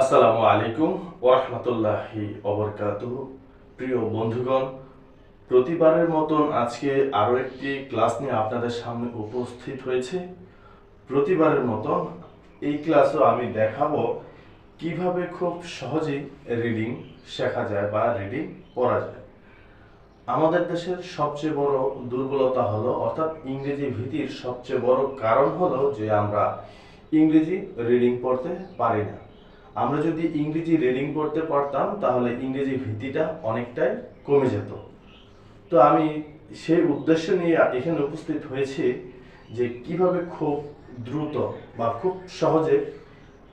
আসসালামু আলাইকুম ওরহমতুল্লাহি অবরকাতুহ প্রিয় বন্ধুগণ, প্রতিবারের মতন আজকে আরও একটি ক্লাস নিয়ে আপনাদের সামনে উপস্থিত হয়েছে। প্রতিবারের মতন এই ক্লাসও আমি দেখাবো কীভাবে খুব সহজেই রিডিং শেখা যায় বা রিডিং পড়া যায়। আমাদের দেশের সবচেয়ে বড় দুর্বলতা হলো, অর্থাৎ ইংরেজি ভীতির সবচেয়ে বড় কারণ হলো যে আমরা ইংরেজি রিডিং পড়তে পারি না। আমরা যদি ইংরেজি রিডিং পড়তে পারতাম, তাহলে ইংরেজি ভীতিটা অনেকটাই কমে যেত। তো আমি সেই উদ্দেশ্য নিয়ে এখানে উপস্থিত হয়েছি যে কীভাবে খুব দ্রুত বা খুব সহজে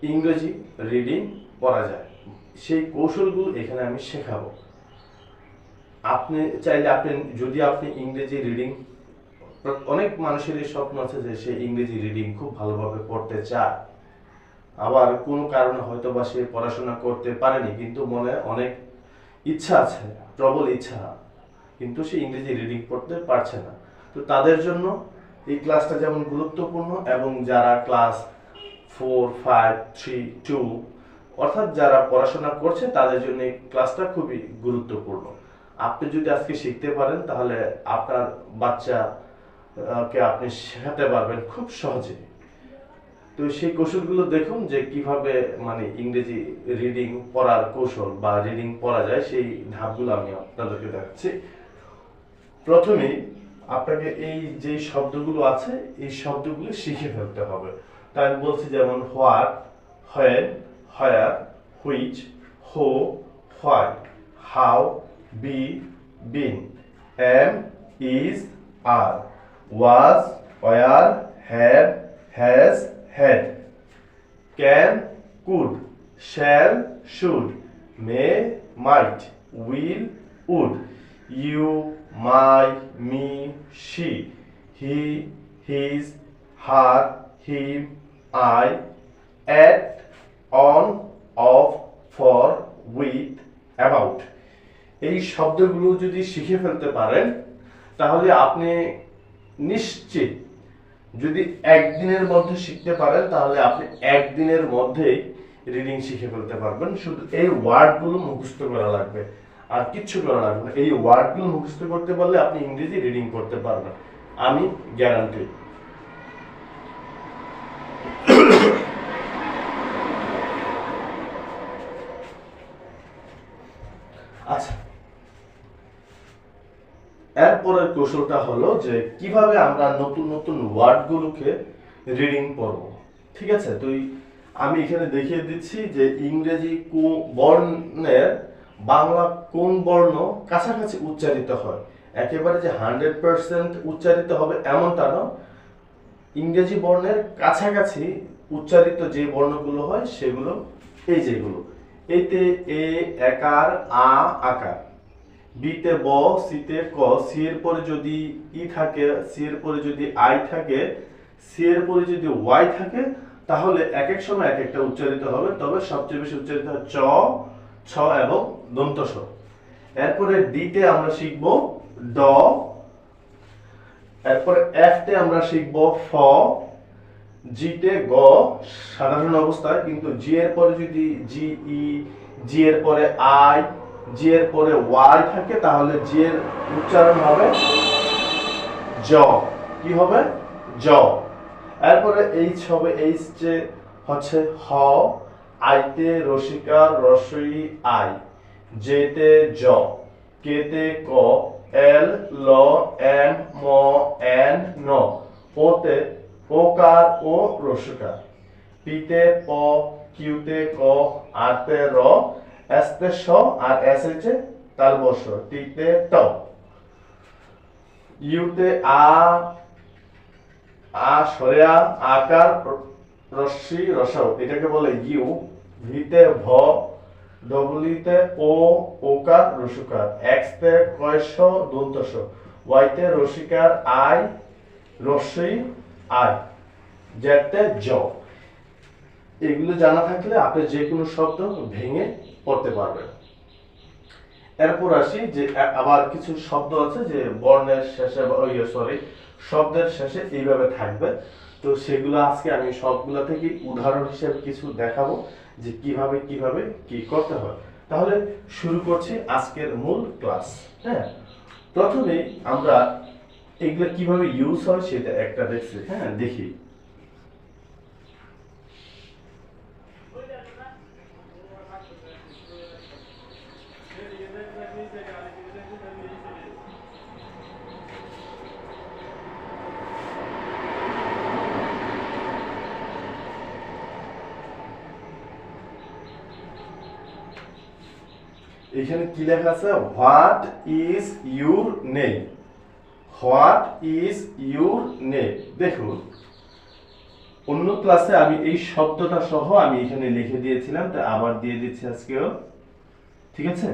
ইংরেজি রিডিং করা যায়। সেই কৌশলগুলো এখানে আমি শেখাবো। আপনি চাইলে আপনি, যদি আপনি ইংরেজি রিডিং অনেক মানুষেরই স্বপ্ন আছে যে সে ইংরেজি রিডিং খুব ভালোভাবে পড়তে চায়। আবার কোনো কারণে হয়তো বা সে পড়াশোনা করতে পারেনি, কিন্তু মনে অনেক ইচ্ছা আছে, প্রবল ইচ্ছা, কিন্তু সে ইংরেজি রিডিং পড়তে পারছে না। তো তাদের জন্য এই ক্লাসটা যেমন গুরুত্বপূর্ণ এবং যারা class four five three two অর্থাৎ যারা পড়াশোনা করছে, তাদের জন্য এই ক্লাসটা খুবই গুরুত্বপূর্ণ। আপনি যদি আজকে শিখতে পারেন, তাহলে আপনার বাচ্চাকে আপনি শেখাতে পারবেন খুব সহজে তো সেই কৌশলগুলো দেখুন যে কীভাবে মানে ইংরেজি রিডিং পড়ার কৌশল বা রিডিং পড়া যায়, সেই ধাপগুলো আমি আপনাদেরকে দেখাচ্ছি। প্রথমে আপনাকে এই যে শব্দগুলো আছে, এই শব্দগুলো শিখে ফেলতে হবে। তাই আমি বলছি যেমন what, when, where, which, who why how be, been am is, are, was, were, have, has had, can, could, shall, should, may, might, will, would, you, my, me, she, he, his, her, him, I, at, on, of, for, with, about এই শব্দগুলো যদি শিখে ফেলতে পারেন তাহলে আপনি নিশ্চিত যদি একদিনের মধ্যে শিখতে পারেন, তাহলে আপনি একদিনের মধ্যেই রিডিং শিখে ফেলতে পারবেন। শুধু এই ওয়ার্ডগুলো মুখস্থ করা লাগবে আর কিচ্ছু করা লাগবে না। এই ওয়ার্ডগুলো মুখস্থ করতে পারলে আপনি ইংরেজি রিডিং করতে পারবেন। আমি গ্যারান্টি আচ্ছা এরপরের কৌশলটা হলো যে কীভাবে আমরা নতুন নতুন ওয়ার্ডগুলোকে রিডিং পড়ব ঠিক আছে? তুই আমি এখানে দেখিয়ে দিচ্ছি যে ইংরেজি কো- বর্ণের বাংলা কোন বর্ণ কাছাকাছি উচ্চারিত হয়। একেবারে যে হান্ড্রেড পার্সেন্ট উচ্চারিত হবে এমনটা না। ইংরেজি বর্ণের কাছাকাছি উচ্চারিত যে বর্ণগুলো হয় সেগুলো এই যেগুলো। এতে এ, একার, আ, আকার। বিতে ব, সিতে ক সি এর পরে যদি ই থাকে সি এর পরে যদি আই থাকে সি এর পরে যদি ওয়াই থাকে, তাহলে এক এক সময় এক একটা উচ্চারিত হবে। তবে সবচেয়ে বেশি উচ্চারিত হয় চ, ছ এবং দন্ত স এরপরে ডিতে আমরা শিখব ড, এরপরে এফ তে আমরা শিখব ফ, জিতে গ, সাধারণ অবস্থায়। কিন্তু জি এর পরে যদি জি, ই, জি এর পরে আই জি এর পরে ওয়াই থাকে, তাহলে জি এর উচ্চারণ হবে জ। কি হবে? জ। এরপরে এইচ হবে এইচ যে হচ্ছে হ আইতে রসিকা, রসই, আই। জেতে জ। কেতে ক এল ল এম ম এন ন ওতে ওকার ও রসিকার পিতে প কিউতে ক আরতে র এসতে স আর এস হচ্ছে তালবস টিতে ট। ইউতে আ আ আকার রশ্মি, রসাও। এটাকে বলে ইউ। ভিতে ভ ও, ওকার, রসুকার। তে দন্তস ওয়াইতে রসিকার, আই রস্যই আই। জেডতে জ। এগুলো জানা থাকলে আপনি যে কোনো শব্দ ভেঙে পড়তে পারবেন। এরপর আসি যে আবার কিছু শব্দ আছে যে বর্ণের শেষে সরি শব্দের শেষে এইভাবে থাকবে। তো সেগুলো আজকে আমি সবগুলো থেকে উদাহরণ হিসেবে কিছু দেখাবো যে কীভাবে কীভাবে, কি করতে হয়। তাহলে শুরু করছি আজকের মূল ক্লাস হ্যাঁ? প্রথমে আমরা এগুলো কীভাবে ইউজ হয় সেটা একটা দেখছি হ্যাঁ দেখি। এখানে কি লেখা আছে? What is your name what is your name দেখুন অন্য ক্লাসে আমি এই শব্দটা সহ আমি এখানে লিখে দিয়েছিলাম, তা আবার দিয়ে দিচ্ছি আজকেও। ঠিক আছে?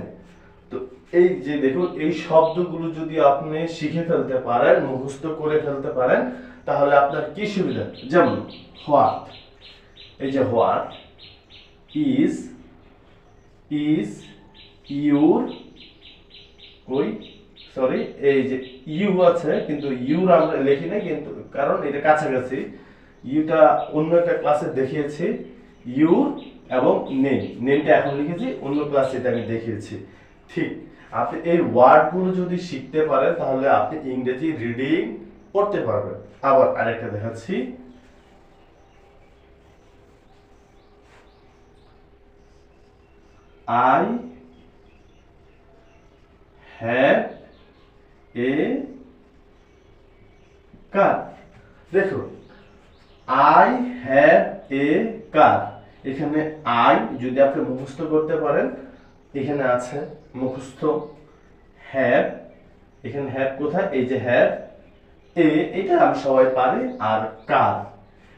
তো এই যে দেখুন এই শব্দগুলো যদি আপনি শিখে ফেলতে পারেন, মুখস্থ করে ফেলতে পারেন, তাহলে আপনার কি সুবিধা? যেমন হোয়াট এই যে হোয়াট ইজ ইজ ইউর ওই সরি এই যে ইউ আছে, কিন্তু ইউর আমরা লিখি না কিন্তু কারণ এটা কাছাকাছি। ইউটা অন্য একটা ক্লাসে দেখিয়েছি, ইউর এবং নেম। নেমটা এখন লিখেছি, অন্য ক্লাসে এটা আমি দেখিয়েছি। ঠিক, আপনি এই ওয়ার্ডগুলো যদি শিখতে পারেন, তাহলে আপনি ইংরেজি রিডিং করতে পারবেন। আবার আরেকটা দেখাচ্ছি। I have a car? দেখুন আই হ্যাভ এ কার। এখানে আই যদি আপনি মুখস্থ করতে পারেন, এখানে আছে মুখস্থ হ্যাভ। এখানে হ্যাভ কোথায়? এই যে হ্যাভ এ, এটা আমি সবাই পারি, আর কার।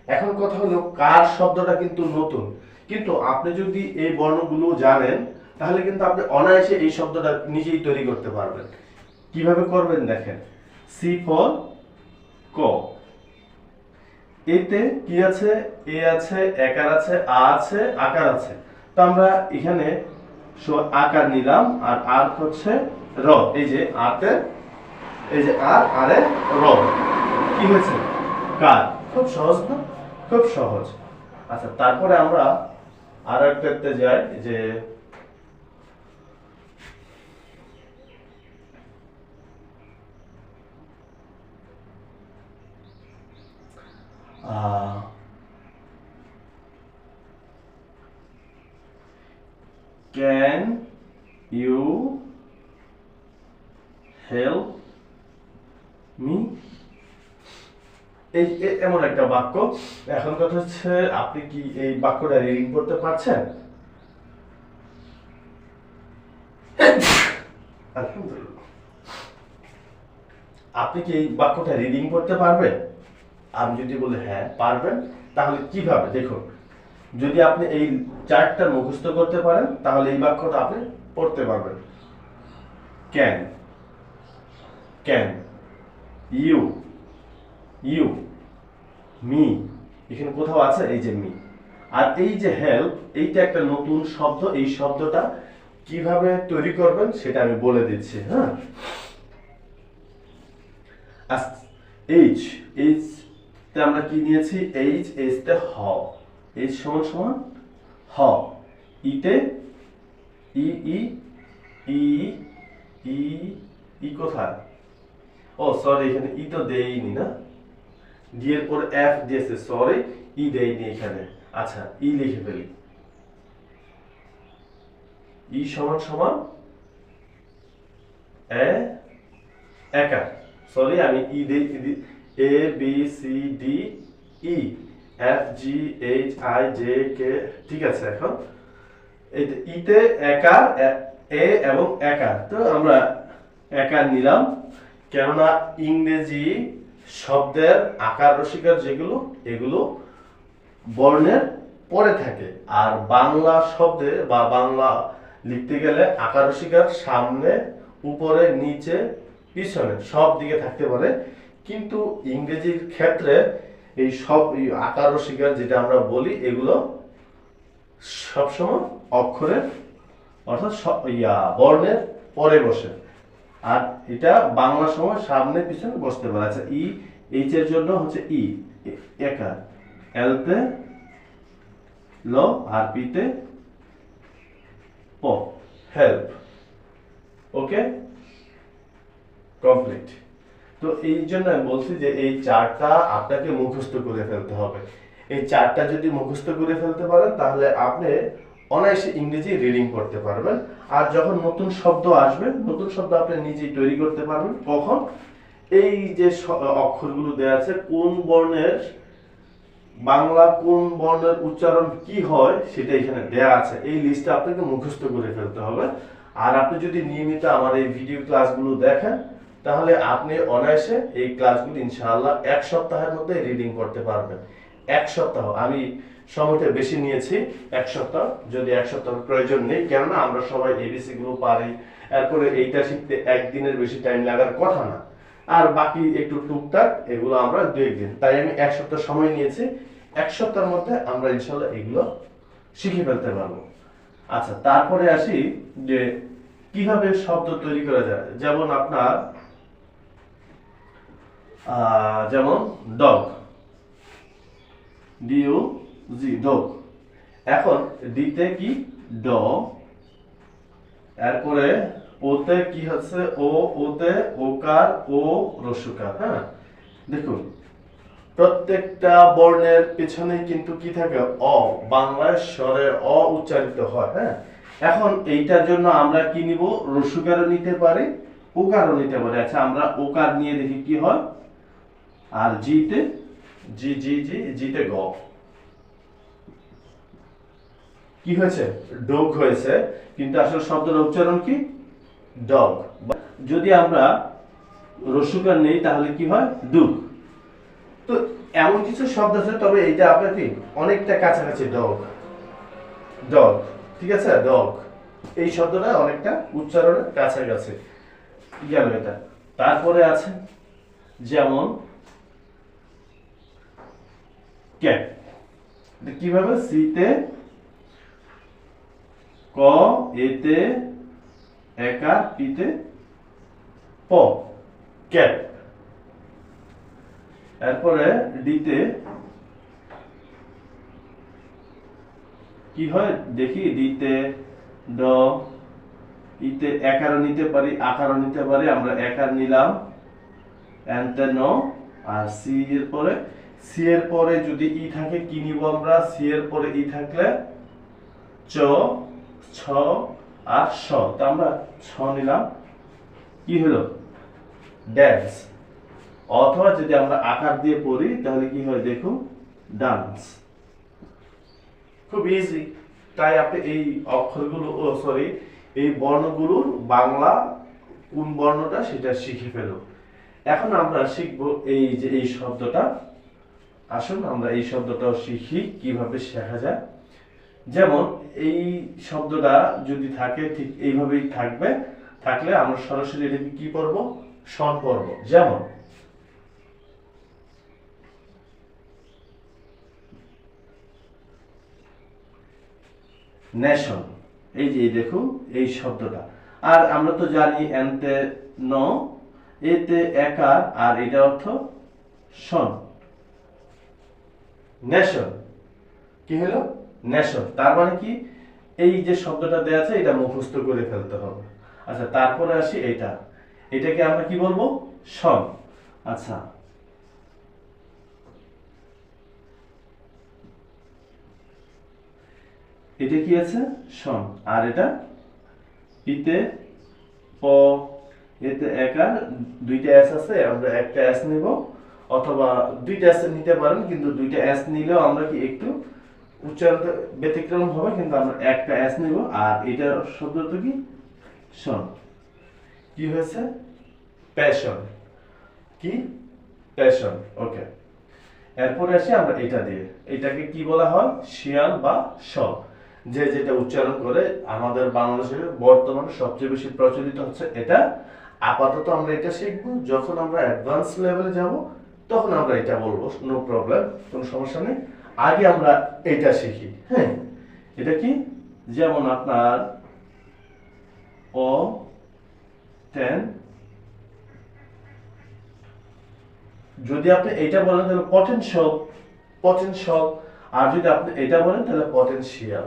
এখন কথা হলো, কার শব্দটা কিন্তু নতুন। কিন্তু আপনি যদি এই বর্ণগুলো জানেন তাহলে কিন্তু আপনি অনায়াসে এই শব্দটা নিজেই তৈরি করতে পারবেন। কীভাবে করবেন দেখেন? সি ফর ক। এতে কি আছে? এ আছে, একার আছে, আ আছে, আকার আছে। তো আমরা এখানে আকার নিলাম, আর আর হচ্ছে র। এই যে আতে এই যে আর, আরে র। কি হয়েছে? কার? খুব সহজ না? খুব সহজ। আচ্ছা তারপরে আমরা আর একটাতে যাই, যে আহ, can you help me? এই এমন একটা বাক্য। এখন কথা হচ্ছে আপনি কি এই বাক্যটা রিডিং করতে পারছেন। আপনি কি এই বাক্যটা রিডিং করতে পারবেন? আমি যদি বলি হ্যাঁ পারবেন, তাহলে কীভাবে? দেখুন, যদি আপনি এই চারটা মুখস্থ করতে পারেন, তাহলে এই বাক্যটা আপনি পড়তে পারবেন। Can can you you me এখানে কোথাও আছে এই যে মি আর এই যে হেল্প এইটা একটা নতুন শব্দ, এই শব্দটা কীভাবে তৈরি করবেন সেটা আমি বলে দিচ্ছি হ্যাঁ? এইচ এইচ আমরা কি নিয়েছি? এইচ এইচ তে হ। এইচ সমান সমান হ। ইতে ই ই ই ই ই কোথায়? ও সরি এখানে ই তো দেইনি না? ডি এর পর এফ দিয়েছে সরি ই দেইনি এখানে। আচ্ছা ই লিখে ফেলি। ই সমান সমান এ একা সরি আমি ই দেই A B C D E F G H I J K ঠিক আছে এখন? ইতে একার এ- এ এবং একার, তো আমরা একার নিলাম। কেননা ইংরেজি শব্দের আকার রসিকার যেগুলো, এগুলো বর্ণের পরে থাকে। আর বাংলা শব্দে বা বাংলা লিখতে গেলে আকার রসিকার সামনে, উপরে, নিচে, পিছনে সব দিকে থাকতে পারে কিন্তু ইংরেজির ক্ষেত্রে এই সব আকার ও শিকার যেটা আমরা বলি, এগুলো সবসময় অক্ষরের, অর্থাৎ ইয়া, বর্ণের পরে বসে। আর এটা বাংলা সময় সামনে পিছনে বসতে পারে। আচ্ছা ই, এইচ এর জন্য হচ্ছে ই একা এলতে ল, আর পিতে হেল্প। ওকে? কমপ্লিট। তো এই জন্য আমি বলছি যে এই চারটা আপনাকে মুখস্থ করে ফেলতে হবে। এই চারটা যদি মুখস্থ করে ফেলতে পারেন, তাহলে আপনি অনায়াসে ইংরেজি রিডিং করতে পারবেন। আর যখন নতুন শব্দ আসবে, নতুন শব্দ আপনি নিজেই তৈরি করতে পারবেন। কখন? এই যে অক্ষরগুলো দেওয়া আছে, কোন বর্ণের, বাংলা কোন বর্ণের উচ্চারণ কি হয়, সেটা এখানে দেয়া আছে। এই লিস্টটা আপনাকে মুখস্থ করে ফেলতে হবে। আর আপনি যদি নিয়মিত আমার এই ভিডিও ক্লাসগুলো দেখেন তাহলে আপনি অনায়াসে এই ক্লাসগুলি ইনশাআল্লাহ এক সপ্তাহের মধ্যে রিডিং করতে পারবেন। এক সপ্তাহ, আমি সময়টা বেশি নিয়েছি, এক সপ্তাহ, যদি এক সপ্তাহ প্রয়োজন নেই, কেননা আমরা সবাই এবিসি গুলো পারি, এরপরে এইটা শিখতে একদিনের বেশি টাইম লাগার কথা না। আর বাকি একটু টুকটাক, এগুলো আমরা দু একদিন। তাই আমি এক সপ্তাহ সময় নিয়েছি, এক সপ্তাহের মধ্যে আমরা ইনশাল্লাহ এগুলো শিখে ফেলতে পারব। আচ্ছা তারপরে আসি যে কীভাবে শব্দ তৈরি করা যায়। যেমন আপনার যেমন ডগ ডিউ জি ডগ এখন ডিতে কি? ড এরপরে ওতে কি হচ্ছে? ও ওতে ওকার ও রসুকার হ্যাঁ? দেখুন, প্রত্যেকটা বর্ণের পেছনে কিন্তু কি থাকে? অ, বাংলায় স্বরে অ উচ্চারিত হয় হ্যাঁ? এখন এইটার জন্য আমরা কি নিব? রসুকারও নিতে পারি, ওকারও নিতে পারি। আচ্ছা আমরা ওকার নিয়ে দেখি কি হয়? আর জিতে জি জি জি জিতে গ কি হয়েছে? ডগ হয়েছে। কিন্তু আসলে শব্দের উচ্চারণ কি? ডগ যদি আমরা রসুকার নেই, তাহলে কি হয়? ডুগ তো এমন কিছু শব্দ আছে, তবে এটা আপনার কি? অনেকটা কাছাকাছি ডগ ডগ ঠিক আছে? ডগ এই শব্দটা অনেকটা উচ্চারণের কাছাকাছি। গেল এটা। তারপরে আছে, যেমন ক্যাট কীভাবে? সিতে ক, এতে একার পিতে প। ক্যাট এরপরে ডিতে কি হয়? দেখি, ডিতে ড, ইতে একারও নিতে পারি, আকারও নিতে পারি, আমরা একার নিলাম, এনতে আর সি এর পরে সি এর পরে যদি ই থাকে, কি নিব আমরা? সি এর পরে ই থাকলে চ, ছ আর স। তো আমরা ছ নিলাম। কি হলো? ড্যান্স অথবা যদি আমরা আকার দিয়ে পড়ি, তাহলে কি হয় দেখুন? ডান্স খুব ইজি তাই আপনি এই অক্ষরগুলো, ও সরি এই বর্ণগুলোর বাংলা কোন বর্ণটা সেটা শিখে ফেলো এখন আমরা শিখব এই যে এই শব্দটা। আসুন, আমরা এই শব্দটাও শিখি, কীভাবে শেখা যায়। যেমন, এই শব্দটা যদি থাকে, ঠিক এইভাবেই থাকবে। থাকলে আমরা সরাসরি এটাকে কি করব সন করব যেমন, নেশন। এই যে দেখুন, এই শব্দটা। আর আমরা তো জানি এনতে ন, এতে একার, আর এটা অর্থ সন। নেশন। কি হলো? নেশন। তার মানে কি? এই যে শব্দটা দেয়া আছে, এটা মুখস্থ করে ফেলতে হবে। আচ্ছা তারপরে আসি এটা এটাকে আমরা কি বলব? সন। আচ্ছা। এটা কি আছে? সন। আর এটা? ইতে প, এতে একার দুইটা এস আছে, আমরা একটা এস নিব। অথবা দুইটা এস নিতে পারেন, কিন্তু দুইটা এস নিলেও আমরা কি একটু উচ্চারণ ব্যতিক্রম হবে, কিন্তু আমরা একটা এস নিব, আর এটা শব্দটা কি? শন। কি হয়েছে? প্যাশন কি? প্যাশন ওকে এরপরে আসি আমরা এটা দিয়ে। এটাকে কি বলা হয়? শিয়াল বা স যে যেটা উচ্চারণ করে আমাদের বাংলাদেশে বর্তমানে সবচেয়ে বেশি প্রচলিত হচ্ছে এটা। আপাতত আমরা এটা শিখব। যখন আমরা অ্যাডভান্স লেভেলে যাব তখন আমরা এটা বলব নো প্রবলেম কোনো সমস্যা নেই। আগে আমরা এটা শিখি হ্যাঁ? এটা কি? যেমন আপনার ও টেন যদি আপনি এটা বলেন তাহলে পটেনশিয়াল পটেনশিয়াল আর যদি আপনি এটা বলেন তাহলে পটেনশিয়াল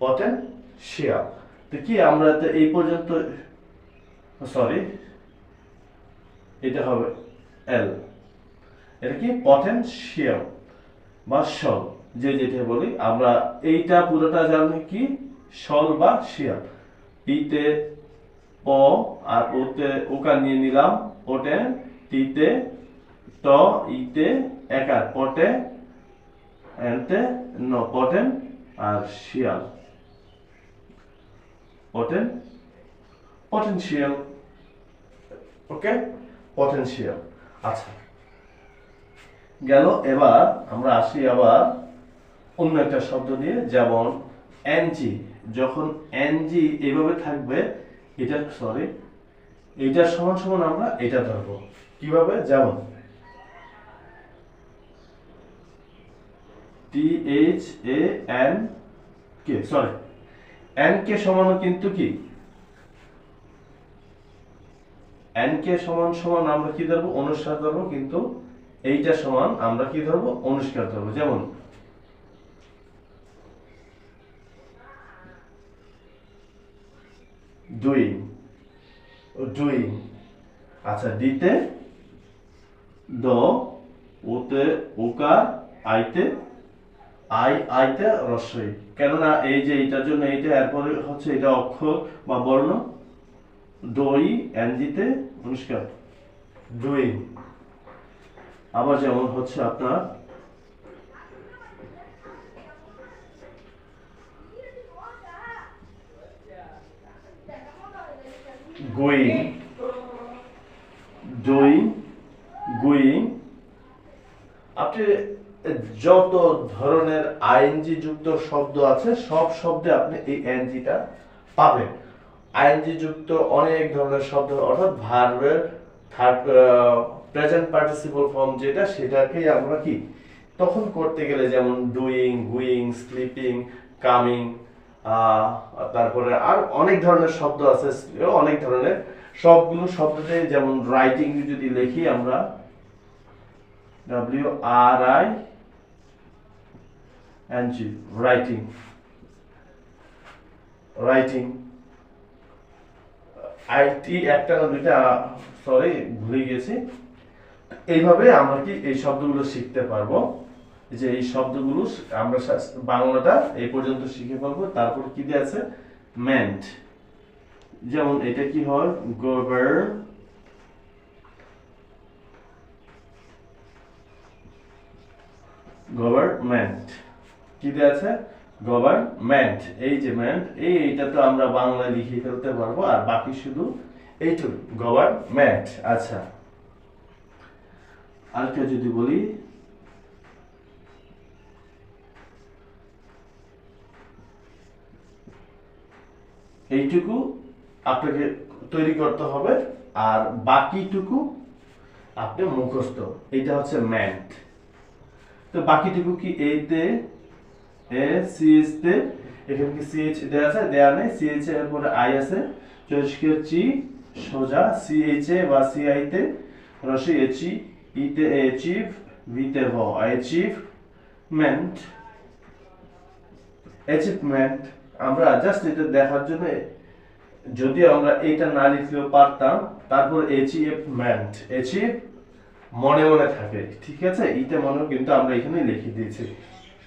পটেনশিয়াল তো কি, আমরা তো এই পর্যন্ত সরি এটা হবে এল এটা কি পটেনশিয়াল বা সল যে যেটা বলি, আমরা এইটা পুরোটা জানি কি? সল বা শিয়াল পিতে প আর ওতে ওকা নিয়ে নিলাম, ওটে টিতে ট ইতে একার পটে এনতে ন পটেন আর শিয়াল পটেন পটেনশিয়াল ওকে পটেনশিয়াল আচ্ছা গেল। এবার আমরা আসি আবার অন্য একটা শব্দ দিয়ে, যেমন এনজি যখন এনজি এভাবে থাকবে, এটা সরি এইটার সমান সমান আমরা এটা ধরবো। কীভাবে? যেমন T H A N K sorry N K সমানও কিন্তু কি? এন কে সমান সমান আমরা কি ধরবো? অনুস্বার ধরবো, কিন্তু এইটা সমান আমরা কি ধরবো? অনুষ্কার ধরবো। যেমন ডুইং ডুইং আচ্ছা দিতে দ, ওতে ওকার আইতে, আই, আইতে রস্বই কেননা এই যে এইটার জন্য এইটা, এরপরে হচ্ছে এটা অক্ষর বা বর্ণ। দই এনজিতে অনুষ্কার। ডুইং আবার যেমন হচ্ছে আপনার আপনি যত ধরনের আইএনজি যুক্ত শব্দ আছে, সব শব্দে আপনি এই এনজিটা পাবেন। আইএনজি যুক্ত অনেক ধরনের শব্দ, অর্থাৎ ভার্বের, থার্ড প্রেজেন্ট পার্টিসিপল ফর্ম যেটা, সেটাকেই আমরা কি? তখন করতে গেলে যেমন ডুইং গুইং স্লিপিং কামিং তারপরে আর অনেক ধরনের শব্দ আছে অনেক ধরনের। সবগুলো শব্দতে যেমন রাইটিং যদি লিখি আমরা W R I N G writing writing IT একটা না দুইটা সরি ভুলে গেছি। এইভাবে আমরা কি এই শব্দগুলো শিখতে পারব? যে এই শব্দগুলো আমরা বাংলাটা এই পর্যন্ত শিখে ফেলব। তারপর কি দিয়ে আছে? মেন্ট যেমন এটা কি হয়? গোবার গভর্নমেন্ট কি দিয়ে আছে? গভর্নমেন্ট এই যে মেন্ট এই এইটা তো আমরা বাংলায় লিখে ফেলতে পারব। আর বাকি শুধু এইটুকু গভর্নমেন্ট আচ্ছা। আরেকটা যদি বলি, এইটুকু আপনাকে তৈরি করতে হবে আর বাকিটুকু আপনি মুখস্থ। এইটা হচ্ছে ম্যান্ট। তো বাকিটুকু কি এইতে এ সিএইচ তে? এখানে কি সিএইচ দেয়া আছে? দেয়া নেই। সিএইচ এর পরে আই আছে। চৌষ্কের চি সোজা সিএইচ এ বা সিআই তে। রসি এচি ইতে অ্যাচিভ ভিতে ভ অ্যাচিভমেন্ট অ্যাচিভমেন্ট আমরা জাস্ট এটা দেখার জন্য যদি আমরা এটা না লিখলেও পারতাম, তারপর অ্যাচিভমেন্ট অ্যাচিভ মনে মনে থাকে, ঠিক আছে? এইটা মনে কিন্তু আমরা এখানে লিখে দিয়েছি।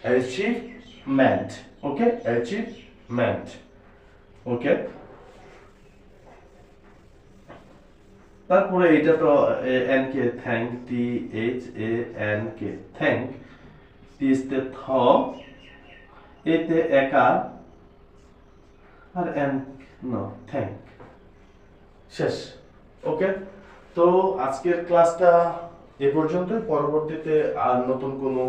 অ্যাচিভমেন্ট ওকে অ্যাচিভমেন্ট ওকে তারপরে এটা তো N K thank, T, H, A, N K thank টিতে থ, এতে একা, আর এন, ন, থ্যাংক। শেষ। ওকে? তো আজকের ক্লাসটা এ পর্যন্তই। পরবর্তীতে আর নতুন কোনো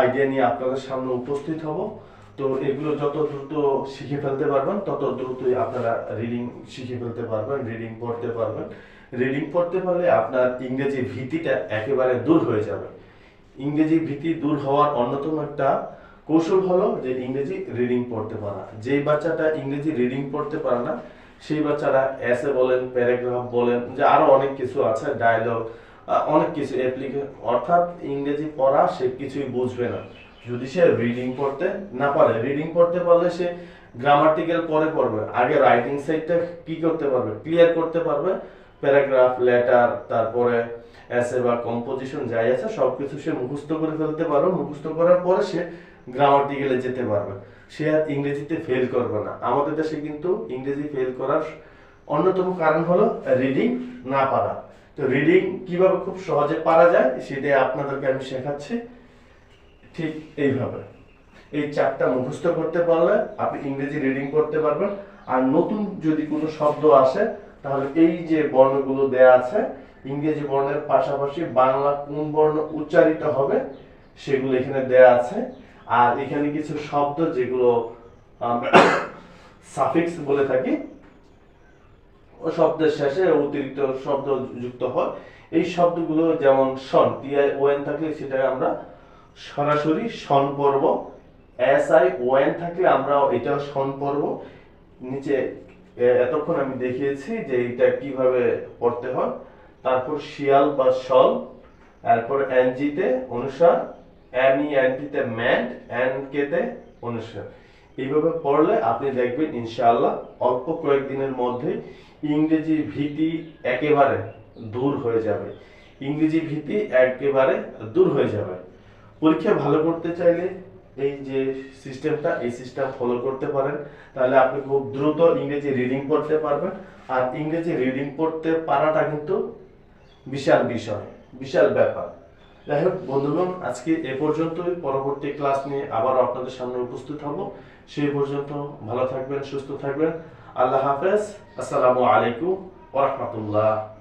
আইডিয়া নিয়ে আপনাদের সামনে উপস্থিত হব। তো এগুলো যত দ্রুত শিখে ফেলতে পারবেন, তত দ্রুতই আপনারা রিডিং শিখে ফেলতে পারবেন রিডিং পড়তে পারবেন। রিডিং পড়তে পারলে আপনার ইংরেজি ভীতিটা একেবারে দূর হয়ে যাবে। ইংরেজি ভীতি দূর হওয়ার অন্যতম একটা কৌশল হলো যে ইংরেজি রিডিং পড়তে পারা। যেই বাচ্চাটা ইংরেজি রিডিং পড়তে পারে না, সেই বাচ্চারা এসে বলেন প্যারাগ্রাফ বলেন, যে আরও অনেক কিছু আছে ডায়লগ অনেক কিছু অ্যাপ্লিকেশন অর্থাৎ ইংরেজি পড়া সে কিছুই বুঝবে না। যদি সে রিডিং পড়তে না পারে রিডিং পড়তে পারলে সে গ্রামাটিক্যাল পরে পড়বে। আগে রাইটিং সাইডটা কি করতে পারবে? ক্লিয়ার করতে পারবে। প্যারাগ্রাফ, লেটার, তারপরে এসে বা কম্পোজিশন যাই আছে, সবকিছু সে মুখস্থ করে ফেলতে পারবে। মুখস্থ করার পরে সে গ্রামাটিক্যালে যেতে পারবে। সে আর ইংরেজিতে ফেল করবে না। আমাদের দেশে কিন্তু ইংরেজি ফেল করার অন্যতম কারণ হলো রিডিং না পারা। তো রিডিং কীভাবে খুব সহজে পারা যায়, সেটাই আপনাদেরকে আমি শেখাচ্ছি। ঠিক এইভাবে। এই চারটা মুখস্থ করতে পারলে আপনি ইংরেজি রিডিং করতে পারবেন। আর নতুন যদি কোনো শব্দ আসে তাহলে এই যে বর্ণগুলো দেয়া আছে, ইংরেজি বর্ণের পাশাপাশি বাংলা কোন বর্ণ উচ্চারিত হবে সেগুলো এখানে দেয়া আছে। আর এখানে কিছু শব্দ যেগুলো আমরা সাফিক্স বলে থাকি, ও শব্দের শেষে অতিরিক্ত শব্দ যুক্ত হয়। এই শব্দগুলো যেমন সন টিআই ওএন থাকলে সেটাকে আমরা সরাসরি সন পড়ব। এস আই ওএন থাকলে আমরা এটাও সন পড়ব। নিচে এতক্ষণ আমি দেখিয়েছি যে এটা কীভাবে পড়তে হয়। তারপর শিয়াল বা শল তারপর এনজিতে অনুসার এম ই এনটিতে ম্যান্ড এন কেতে অনুসার। এইভাবে পড়লে আপনি দেখবেন ইনশাআল্লাহ অল্প কয়েকদিনের মধ্যে ইংরেজি ভীতি একেবারে দূর হয়ে যাবে। ইংরেজি ভীতি একেবারে দূর হয়ে যাবে। পরীক্ষা ভালো করতে চাইলে এই যে সিস্টেমটা এই সিস্টেম ফলো করতে পারেন। তাহলে আপনি খুব দ্রুত ইংরেজি রিডিং পড়তে পারবেন। আর ইংরেজি রিডিং পড়তে পারাটা কিন্তু বিশাল বিষয়, বিশাল ব্যাপার। যাই হোক, বন্ধুগণ, আজকে এ পর্যন্তই। পরবর্তী ক্লাস নিয়ে আবার আপনাদের সামনে উপস্থিত হব। সেই পর্যন্ত ভালো থাকবেন, সুস্থ থাকবেন। আল্লাহ হাফেজ। আসসালামু আলাইকুম ওরহমতুল্লাহ